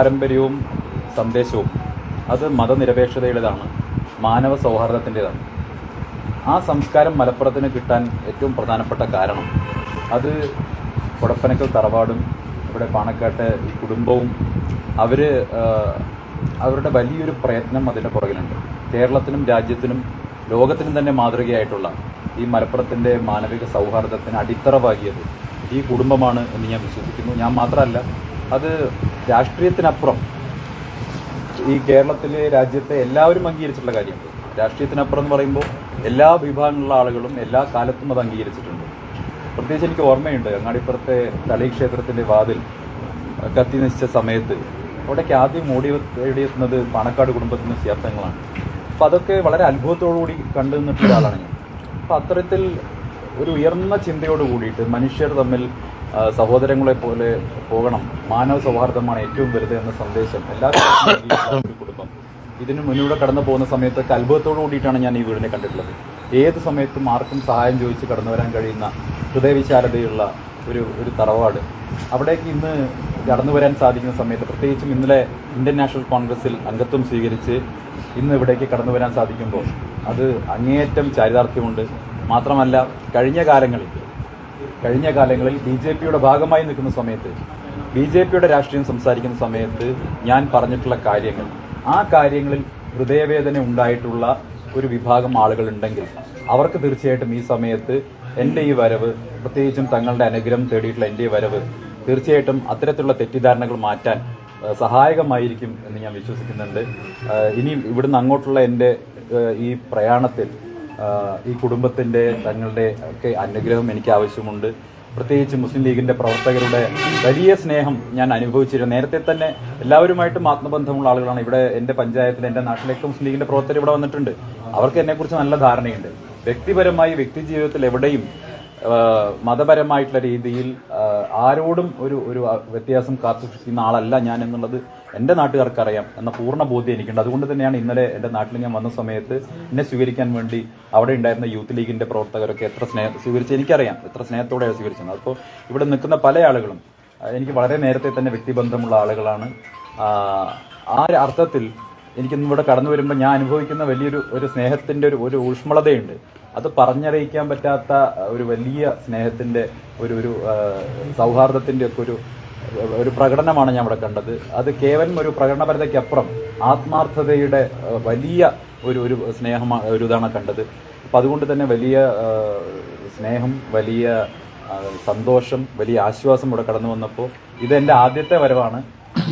പാരമ്പര്യവും സന്ദേശവും. അത് മതനിരപേക്ഷതയുടേതാണ്. മാനവ സൗഹാർദ്ദത്തിന്റെതാണ്. ആ സംസ്കാരം മലപ്പുറത്തിന് കിട്ടാൻ ഏറ്റവും പ്രധാനപ്പെട്ട കാരണം. അത് കൊടപ്പനക്കൽ തറവാടും ഇവിടെ പാണക്കാട്ടെ കുടുംബവും അവർ അവരുടെ വലിയൊരു പ്രയത്നം അതിന്റെ പുറകിലുണ്ട്. കേരളത്തിനും രാജ്യത്തിനും ലോകത്തിനും തന്നെ മാതൃകയായിട്ടുള്ള ഈ മലപ്പുറത്തിന്റെ മാനവിക സൗഹാർദ്ദത്തിന് അടിത്തറ പാകിയത് ഈ കുടുംബമാണ് എന്ന് ഞാൻ വിശ്വസിക്കുന്നു. ഞാൻ മാത്രമല്ല അത് രാഷ്ട്രീയത്തിനപ്പുറം ഈ കേരളത്തിലെ രാജ്യത്തെ എല്ലാവരും അംഗീകരിച്ചിട്ടുള്ള കാര്യമുണ്ട്. രാഷ്ട്രീയത്തിനപ്പുറം എന്ന് പറയുമ്പോൾ എല്ലാ വിഭാഗങ്ങളിലുള്ള ആളുകളും എല്ലാ കാലത്തും അത് അംഗീകരിച്ചിട്ടുണ്ട്. പ്രത്യേകിച്ച് എനിക്ക് ഓർമ്മയുണ്ട് അങ്ങാടിപ്പുറത്തെ തളി ക്ഷേത്രത്തിന്റെ വാതിൽ കത്തി നശിച്ച സമയത്ത് അവിടേക്ക് ആദ്യം ഓടി തേടിയെത്തുന്നത് പാണക്കാട് കുടുംബത്തിന് ചേർത്തങ്ങളാണ്. അപ്പോൾ അതൊക്കെ വളരെ അത്ഭുതത്തോടുകൂടി കണ്ടു നിന്നിട്ടുള്ള ഒരാളാണ് ഞാൻ. അപ്പോൾ അത്തരത്തിൽ ഒരു ഉയർന്ന ചിന്തയോട് കൂടിയിട്ട് മനുഷ്യർ തമ്മിൽ സഹോദരങ്ങളെ പോലെ പോകണം. മാനവ സൗഹാർദ്ദമാണ് ഏറ്റവും വലുത് എന്ന സന്ദേശം. എല്ലാ കുടുംബം ഇതിന് മുന്നിലൂടെ കടന്നു പോകുന്ന സമയത്ത് അത്ഭുതത്തോടു കൂടിയിട്ടാണ് ഞാൻ ഈ വീടിനെ കണ്ടിട്ടുള്ളത്. ഏത് സമയത്തും ആർക്കും സഹായം ചോദിച്ച് കടന്നു വരാൻ കഴിയുന്ന ഹൃദയവിശാലതയുള്ള ഒരു ഒരു തറവാട്. അവിടേക്ക് ഇന്ന് കടന്നു വരാൻ സാധിക്കുന്ന സമയത്ത് പ്രത്യേകിച്ചും ഇന്നലെ ഇന്ത്യൻ നാഷണൽ കോൺഗ്രസിൽ അംഗത്വം സ്വീകരിച്ച് ഇന്ന് ഇവിടേക്ക് കടന്നു വരാൻ സാധിക്കുമ്പോൾ അത് അങ്ങേയറ്റം ചാരിതാർത്ഥ്യമുണ്ട്. മാത്രമല്ല കഴിഞ്ഞ കാലങ്ങളിൽ കഴിഞ്ഞ കാലങ്ങളിൽ ബി ജെ പിയുടെ ഭാഗമായി നിൽക്കുന്ന സമയത്ത് ബി ജെ പിയുടെ രാഷ്ട്രീയം സംസാരിക്കുന്ന സമയത്ത് ഞാൻ പറഞ്ഞിട്ടുള്ള കാര്യങ്ങൾ. ആ കാര്യങ്ങളിൽ ഹൃദയവേദന ഉണ്ടായിട്ടുള്ള ഒരു വിഭാഗം ആളുകളുണ്ടെങ്കിൽ അവർക്ക് തീർച്ചയായിട്ടും ഈ സമയത്ത് എന്റെ ഈ വരവ് പ്രത്യേകിച്ചും തങ്ങളുടെ അനുഗ്രഹം തേടിയിട്ടുള്ള എന്റെ ഈ വരവ് തീർച്ചയായിട്ടും അത്തരത്തിലുള്ള തെറ്റിദ്ധാരണകൾ മാറ്റാൻ സഹായകമായിരിക്കും എന്ന് ഞാൻ വിശ്വസിക്കുന്നുണ്ട്. ഇനി ഇവിടുന്ന് അങ്ങോട്ടുള്ള എന്റെ ഈ പ്രയാണത്തിൽ ഈ കുടുംബത്തിന്റെ തങ്ങളുടെ ഒക്കെ അനുഗ്രഹം എനിക്ക് ആവശ്യമുണ്ട്. പ്രത്യേകിച്ച് മുസ്ലിം ലീഗിന്റെ പ്രവർത്തകരുടെ വലിയ സ്നേഹം ഞാൻ അനുഭവിച്ചിരുന്നു. നേരത്തെ തന്നെ എല്ലാവരുമായിട്ടും ആത്മബന്ധമുള്ള ആളുകളാണ് ഇവിടെ എന്റെ പഞ്ചായത്തിൽ എന്റെ നാട്ടിലേക്ക് മുസ്ലിം ലീഗിന്റെ പ്രവർത്തകർ ഇവിടെ വന്നിട്ടുണ്ട്. അവർക്ക് എന്നെക്കുറിച്ച് നല്ല ധാരണയുണ്ട്. വ്യക്തിപരമായി വ്യക്തി ജീവിതത്തിൽ എവിടെയും മതപരമായിട്ടുള്ള രീതിയിൽ ആരോടും ഒരു ഒരു വ്യത്യാസം കാത്തുസൂക്ഷിക്കുന്ന ആളല്ല ഞാൻ എന്നുള്ളത് എന്റെ നാട്ടുകാർക്ക് അറിയാം എന്ന പൂർണ ബോധ്യം എനിക്കുണ്ട്. അതുകൊണ്ട് തന്നെയാണ് ഇന്നലെ എന്റെ നാട്ടിൽ ഞാൻ വന്ന സമയത്ത് എന്നെ സ്വീകരിക്കാൻ വേണ്ടി അവിടെ ഉണ്ടായിരുന്ന യൂത്ത് ലീഗിന്റെ പ്രവർത്തകരൊക്കെ എത്ര സ്നേഹ സ്വീകരിച്ച് എനിക്കറിയാം. എത്ര സ്നേഹത്തോടെയാണ് സ്വീകരിച്ചത്. അപ്പോൾ ഇവിടെ നിൽക്കുന്ന പല ആളുകളും എനിക്ക് വളരെ നേരത്തെ തന്നെ വ്യക്തിബന്ധമുള്ള ആളുകളാണ്. ആ ഒരു അർത്ഥത്തിൽ എനിക്കിന്ന് ഇവിടെ കടന്നു വരുമ്പോൾ ഞാൻ അനുഭവിക്കുന്ന വലിയൊരു ഒരു സ്നേഹത്തിന്റെ ഒരു ഒരു ഊഷ്മളതയുണ്ട്. അത് പറഞ്ഞറിയിക്കാൻ പറ്റാത്ത ഒരു വലിയ സ്നേഹത്തിന്റെ ഒരു ഒരു സൗഹാർദ്ദത്തിന്റെ ഒക്കെ ഒരു ഒരു പ്രകടനമാണ് ഞാൻ ഇവിടെ കണ്ടത്. അത് കേവലം ഒരു പ്രകടനപരതയ്ക്കപ്പുറം ആത്മാർത്ഥതയുടെ വലിയ ഒരു ഒരു സ്നേഹമാണ് ഒരു ഇതാണ് കണ്ടത്. അപ്പം അതുകൊണ്ട് തന്നെ വലിയ സ്നേഹം വലിയ സന്തോഷം വലിയ ആശ്വാസം ഇവിടെ കടന്നു വന്നപ്പോൾ ഇത് എന്റെ ആദ്യത്തെ വരവാണ്.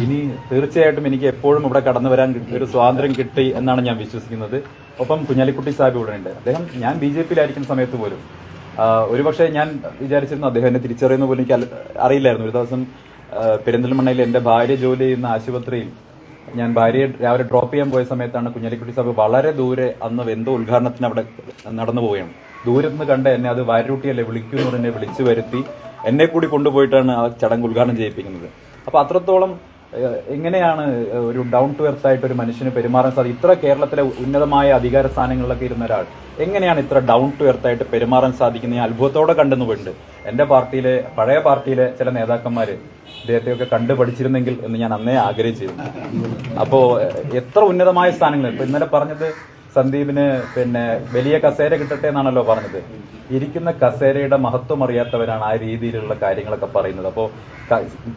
ഇനി തീർച്ചയായിട്ടും എനിക്ക് എപ്പോഴും ഇവിടെ കടന്നു വരാൻ ഒരു സ്വാതന്ത്ര്യം കിട്ടി എന്നാണ് ഞാൻ വിശ്വസിക്കുന്നത്. ഒപ്പം കുഞ്ഞാലിക്കുട്ടി സാഹിബ് ഇവിടെ ഉണ്ട്. അദ്ദേഹം ഞാൻ ബി ജെ പിയിലായിരിക്കുന്ന സമയത്ത് പോലും ഒരുപക്ഷെ ഞാൻ വിചാരിച്ചിരുന്നു അദ്ദേഹം എന്നെ തിരിച്ചറിയുന്ന പോലും എനിക്ക് അറിയില്ലായിരുന്നു. ഒരു ദിവസം പെരിന്തൽമണ്ണയിൽ എന്റെ ഭാര്യ ജോലി ചെയ്യുന്ന ആശുപത്രിയിൽ ഞാൻ ഭാര്യയെ രാവിലെ ഡ്രോപ്പ് ചെയ്യാൻ പോയ സമയത്താണ് കുഞ്ഞാലിക്കുട്ടി സാബ് വളരെ ദൂരെ അന്ന് എന്തോ ഉദ്ഘാടനത്തിന് അവിടെ നടന്നു പോവുകയാണ്. ദൂരത്ത് നിന്ന് കണ്ട് എന്നെ അത് വാരൂട്ടിയല്ലേ വിളിക്കുന്നു എന്ന് വിളിച്ചു വരുത്തി. എന്നെ കൂടി കൊണ്ടുപോയിട്ടാണ് ആ ചടങ്ങ് ഉദ്ഘാടനം ചെയ്യിപ്പിക്കുന്നത്. അപ്പോൾ അത്രത്തോളം എങ്ങനെയാണ് ഒരു ഡൗൺ ടു എർത്ത് ആയിട്ട് ഒരു മനുഷ്യന് പെരുമാറാൻ സാധിക്കും? ഇത്ര കേരളത്തിലെ ഉന്നതമായ അധികാര സ്ഥാനങ്ങളിലൊക്കെ ഇരുന്ന ഒരാൾ എങ്ങനെയാണ് ഇത്ര ഡൗൺ ടു എർത്ത് ആയിട്ട് പെരുമാറാൻ സാധിക്കുന്ന ഞാൻ അത്ഭുതത്തോടെ കണ്ടെന്ന് പോയിട്ടുണ്ട് എന്റെ പാർട്ടിയിലെ പഴയ പാർട്ടിയിലെ ചില നേതാക്കന്മാര് ഇദ്ദേഹത്തെയൊക്കെ കണ്ടു പഠിച്ചിരുന്നെങ്കിൽ എന്ന് ഞാൻ അന്നേ ആഗ്രഹിച്ചിരുന്നു അപ്പോ എത്ര ഉന്നതമായ സ്ഥാനങ്ങൾ. ഇപ്പൊ ഇന്നലെ പറഞ്ഞത് സന്ദീപിന് പിന്നെ വലിയ കസേര കിട്ടട്ടെ എന്നാണല്ലോ പറഞ്ഞത്. ഇരിക്കുന്ന കസേരയുടെ മഹത്വം അറിയാത്തവരാണ് ആ രീതിയിലുള്ള കാര്യങ്ങളൊക്കെ പറയുന്നത്. അപ്പോൾ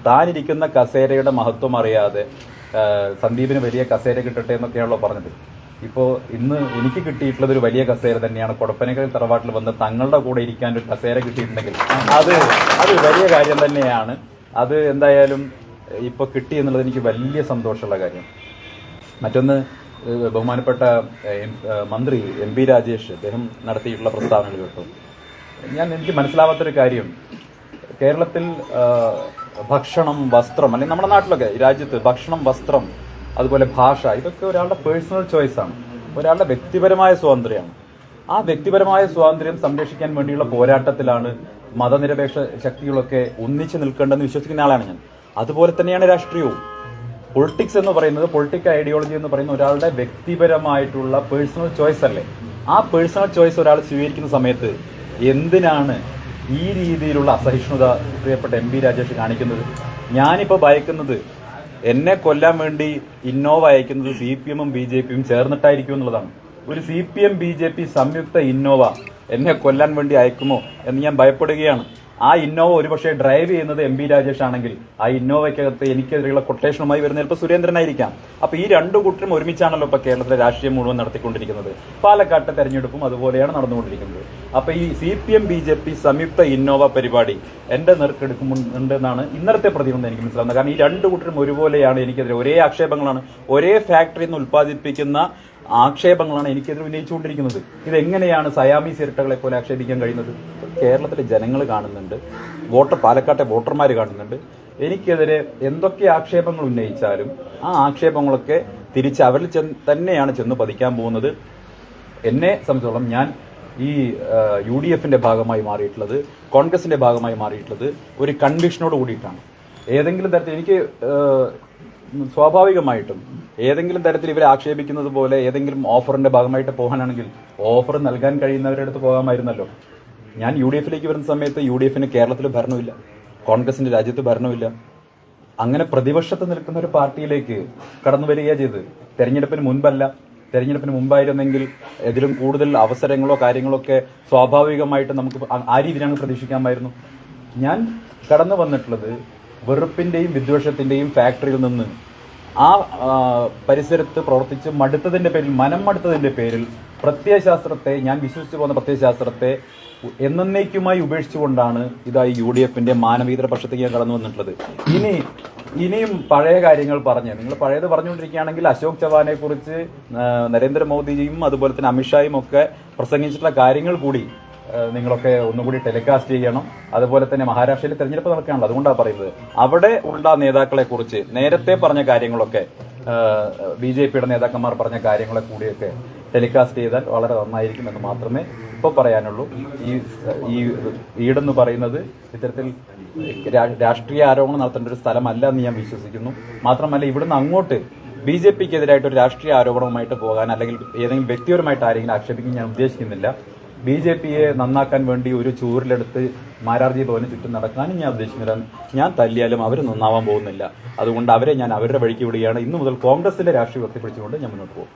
താനിരിക്കുന്ന കസേരയുടെ മഹത്വം അറിയാതെ സന്ദീപിന് വലിയ കസേര കിട്ടട്ടെ എന്നൊക്കെയാണല്ലോ പറഞ്ഞത്. ഇപ്പോൾ ഇന്ന് എനിക്ക് കിട്ടിയിട്ടുള്ളത് ഒരു വലിയ കസേര തന്നെയാണ്. കൊടപ്പനക്കൽ തറവാട്ടിൽ വന്ന് തങ്ങളുടെ കൂടെ ഇരിക്കാൻ ഒരു കസേര കിട്ടിയിട്ടുണ്ടെങ്കിൽ അത് അത് വലിയ കാര്യം തന്നെയാണ്. അത് എന്തായാലും ഇപ്പോൾ കിട്ടി എന്നുള്ളത് എനിക്ക് വലിയ സന്തോഷമുള്ള കാര്യം. മറ്റൊന്ന് ബഹുമാനപ്പെട്ട മന്ത്രി എം പി രാജേഷ് അദ്ദേഹം നടത്തിയിട്ടുള്ള പ്രസ്താവനകൾ കേട്ടു. ഞാൻ എനിക്ക് മനസ്സിലാവാത്തൊരു കാര്യം. കേരളത്തിൽ ഭക്ഷണം വസ്ത്രം അല്ലെങ്കിൽ നമ്മുടെ നാട്ടിലൊക്കെ രാജ്യത്ത് ഭക്ഷണം വസ്ത്രം അതുപോലെ ഭാഷ ഇതൊക്കെ ഒരാളുടെ പേഴ്സണൽ ചോയ്സാണ്. ഒരാളുടെ വ്യക്തിപരമായ സ്വാതന്ത്ര്യമാണ്. ആ വ്യക്തിപരമായ സ്വാതന്ത്ര്യം സംരക്ഷിക്കാൻ വേണ്ടിയുള്ള പോരാട്ടത്തിലാണ് മതനിരപേക്ഷ ശക്തികളൊക്കെ ഒന്നിച്ച് നിൽക്കേണ്ടെന്ന് വിശ്വസിക്കുന്ന ആളാണ് ഞാൻ. അതുപോലെ തന്നെയാണ് രാഷ്ട്രീയവും. പൊളിറ്റിക്സ് എന്ന് പറയുന്നത് പൊളിറ്റിക്കൽ ഐഡിയോളജി എന്ന് പറയുന്ന ഒരാളുടെ വ്യക്തിപരമായിട്ടുള്ള പേഴ്സണൽ ചോയ്സ് അല്ലേ? ആ പേഴ്സണൽ ചോയ്സ് ഒരാൾ സ്വീകരിക്കുന്ന സമയത്ത് എന്തിനാണ് ഈ രീതിയിലുള്ള അസഹിഷ്ണുത പ്രിയപ്പെട്ട എം രാജേഷ് കാണിക്കുന്നത്? ഞാനിപ്പോൾ ഭയക്കുന്നത് എന്നെ കൊല്ലാൻ വേണ്ടി ഇന്നോവ അയക്കുന്നത് സി പി എമ്മും ബി ജെ പിയും ചേർന്നിട്ടായിരിക്കും എന്നുള്ളതാണ്. ഒരു C P M B J P സംയുക്ത ഇന്നോവ എന്നെ കൊല്ലാൻ വേണ്ടി അയക്കുമോ എന്ന് ഞാൻ ഭയപ്പെടുകയാണ്. ആ ഇന്നോവ ഒരുപക്ഷെ ഡ്രൈവ് ചെയ്യുന്നത് എം ബി രാജേഷ് ആണെങ്കിൽ ആ ഇന്നോവയ്ക്കകത്ത് എനിക്കെതിരെയുള്ള കൊട്ടേഷനുമായി വരുന്ന ചിലപ്പോൾ സുരേന്ദ്രനായിരിക്കാം. അപ്പോൾ ഈ രണ്ടു കൂട്ടരും ഒരുമിച്ചാണല്ലോ ഇപ്പോൾ കേരളത്തിലെ രാഷ്ട്രീയം മുഴുവൻ നടത്തിക്കൊണ്ടിരിക്കുന്നത്. പാലക്കാട്ടെ തെരഞ്ഞെടുപ്പും അതുപോലെയാണ് നടന്നുകൊണ്ടിരിക്കുന്നത്. അപ്പൊ ഈ C P M B J P സംയുക്ത ഇന്നോവ പരിപാടി എന്റെ നെറുക്കെടുക്കുന്നുണ്ടെന്നാണ് ഇന്നത്തെ പ്രതിബന്ധം എനിക്ക് മനസ്സിലാവുന്നത്. കാരണം ഈ രണ്ട് കൂട്ടരും ഒരുപോലെയാണ് എനിക്കെതിരെ. ഒരേ ആക്ഷേപങ്ങളാണ്. ഒരേ ഫാക്ടറിയിൽ നിന്ന് ഉൽപ്പാദിപ്പിക്കുന്ന ആക്ഷേപങ്ങളാണ് എനിക്കെതിരെ ഉന്നയിച്ചുകൊണ്ടിരിക്കുന്നത്. ഇതെങ്ങനെയാണ് സയാമീസ് ഇരട്ടകളെ പോലെ ആക്ഷേപിക്കാൻ കഴിയുന്നത്? കേരളത്തിലെ ജനങ്ങൾ കാണുന്നുണ്ട്. വോട്ടർ പാലക്കാട്ടെ വോട്ടർമാർ കാണുന്നുണ്ട്. എനിക്കെതിരെ എന്തൊക്കെ ആക്ഷേപങ്ങൾ ഉന്നയിച്ചാലും ആ ആക്ഷേപങ്ങളൊക്കെ തിരിച്ച് അവരിൽ തന്നെയാണ് ചെന്ന് പതിക്കാൻ പോകുന്നത്. എന്നെ സംബന്ധിച്ചോളം ഞാൻ ഈ യു ഡി എഫിന്റെ ഭാഗമായി മാറിയിട്ടുള്ളത് കോൺഗ്രസിന്റെ ഭാഗമായി മാറിയിട്ടുള്ളത് ഒരു കൺവിഷനോട് കൂടിയിട്ടാണ്. ഏതെങ്കിലും തരത്തിൽ എനിക്ക് സ്വാഭാവികമായിട്ടും ഏതെങ്കിലും തരത്തിൽ ഇവരെ ആക്ഷേപിക്കുന്നത് പോലെ ഏതെങ്കിലും ഓഫറിന്റെ ഭാഗമായിട്ട് പോകാനാണെങ്കിൽ ഓഫർ നൽകാൻ കഴിയുന്നവരുടെ അടുത്ത് പോകാമായിരുന്നല്ലോ. ഞാൻ യു ഡി എഫിലേക്ക് വരുന്ന സമയത്ത് യു ഡി എഫിന് കേരളത്തിൽ ഭരണമില്ല കോൺഗ്രസിന്റെ രാജ്യത്ത് ഭരണമില്ല അങ്ങനെ പ്രതിപക്ഷത്ത് നിൽക്കുന്ന ഒരു പാർട്ടിയിലേക്ക് കടന്നു വരികയാണ് ചെയ്ത് തെരഞ്ഞെടുപ്പിന് മുൻപല്ല. തെരഞ്ഞെടുപ്പിന് മുമ്പായിരുന്നെങ്കിൽ ഇതിലും കൂടുതൽ അവസരങ്ങളോ കാര്യങ്ങളോ ഒക്കെ സ്വാഭാവികമായിട്ട് നമുക്ക് ആ- രീതിയിലാണ് പ്രതീക്ഷിക്കാമായിരുന്നു. ഞാൻ കടന്നു വന്നിട്ടുള്ളത് വെറുപ്പിന്റെയും വിദ്വേഷത്തിന്റെയും ഫാക്ടറിയിൽ നിന്ന്. ആ, പരിസരത്ത് പ്രവർത്തിച്ച് മടുത്തതിന്റെ പേരിൽ മനം മടുത്തതിന്റെ പേരിൽ പ്രത്യയശാസ്ത്രത്തെ ഞാൻ വിശ്വസിച്ചു പോകുന്ന പ്രത്യയശാസ്ത്രത്തെ എന്നേക്കുമായി ഉപേക്ഷിച്ചുകൊണ്ടാണ് ഇതായി യു ഡി എഫിന്റെ മാനവീതര പക്ഷത്തേക്ക് ഞാൻ കടന്നു വന്നിട്ടുള്ളത്. ഇനി ഇനിയും പഴയ കാര്യങ്ങൾ പറഞ്ഞു. നിങ്ങൾ പഴയത് പറഞ്ഞുകൊണ്ടിരിക്കുകയാണെങ്കിൽ അശോക് ചവാനെ കുറിച്ച് നരേന്ദ്രമോദിജിയും അതുപോലെ തന്നെ അമിത്ഷായും ഒക്കെ പ്രസംഗിച്ചിട്ടുള്ള കാര്യങ്ങൾ കൂടി നിങ്ങളൊക്കെ ഒന്നുകൂടി ടെലികാസ്റ്റ് ചെയ്യണം. അതുപോലെ തന്നെ മഹാരാഷ്ട്രയിലെ തെരഞ്ഞെടുപ്പ് നടക്കുകയാണല്ലോ അതുകൊണ്ടാണ് പറയുന്നത്. അവിടെ ഉള്ള നേതാക്കളെ കുറിച്ച് നേരത്തെ പറഞ്ഞ കാര്യങ്ങളൊക്കെ ബി ജെ പിയുടെ നേതാക്കന്മാർ പറഞ്ഞ കാര്യങ്ങളെ കൂടിയൊക്കെ ടെലികാസ്റ്റ് ചെയ്താൽ വളരെ നന്നായിരിക്കും എന്ന് മാത്രമേ ഇപ്പോൾ പറയാനുള്ളൂ. ഈ ഈ വീടെന്ന് പറയുന്നത് ഇത്തരത്തിൽ രാഷ്ട്രീയ ആരോപണം നടത്തേണ്ട ഒരു സ്ഥലമല്ല എന്ന് ഞാൻ വിശ്വസിക്കുന്നു. മാത്രമല്ല ഇവിടുന്ന് അങ്ങോട്ട് ബി ജെ പിക്ക് എതിരായിട്ട് ഒരു രാഷ്ട്രീയ ആരോപണവുമായിട്ട് പോകാൻ അല്ലെങ്കിൽ ഏതെങ്കിലും വ്യക്തിപരമായിട്ട് ആരെങ്കിലും ആക്ഷേപിക്കാൻ ഞാൻ ഉദ്ദേശിക്കുന്നില്ല. ബി ജെ പിയെ നന്നാക്കാൻ വേണ്ടി ഒരു ചൂരിലെടുത്ത് മാരാർജി ഭവന് ചുറ്റും നടക്കാനും ഞാൻ ഉദ്ദേശിക്കുന്നില്ല. ഞാൻ തല്ലിയാലും അവർ നന്നാവാൻ പോകുന്നില്ല. അതുകൊണ്ട് അവരെ ഞാൻ അവരുടെ വഴിക്ക് വിടുകയാണ്. ഇന്നു മുതൽ കോൺഗ്രസിന്റെ രാഷ്ട്രീയ ഉയർത്തിപ്പിടിച്ചുകൊണ്ട് ഞാൻ മുന്നോട്ട് പോകും.